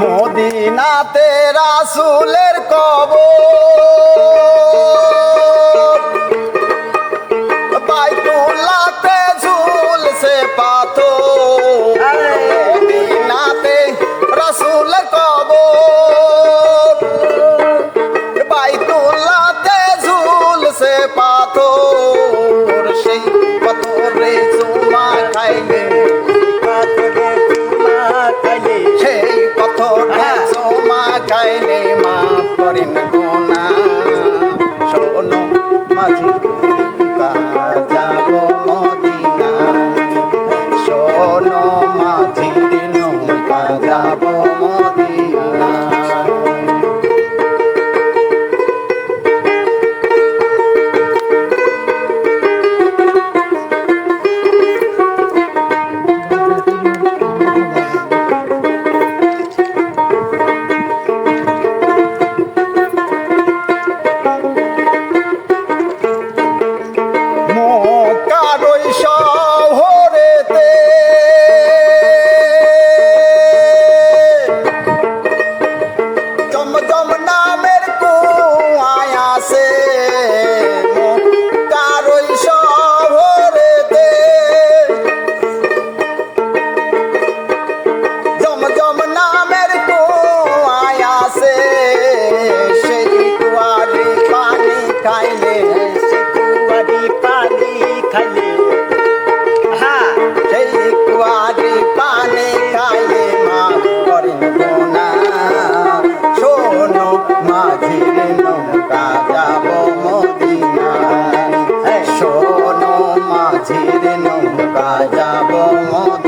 মদিনাতে রাসুলের কবর। Lord.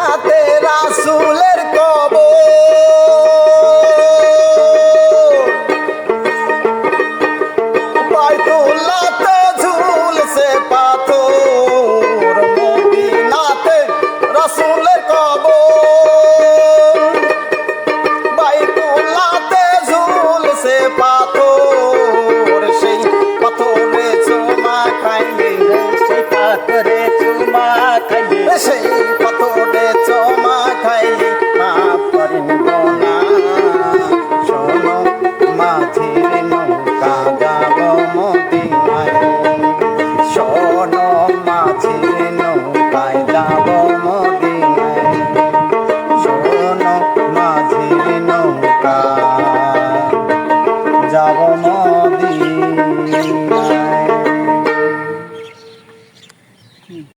জান্নাতে রাসুলের কব বাইতুল্লাতে পাথর, মদিনাতে রাসুলের কব বাইতুল্লাতে ঝুলছে পাথর, সেই পাথরে চোমা খাই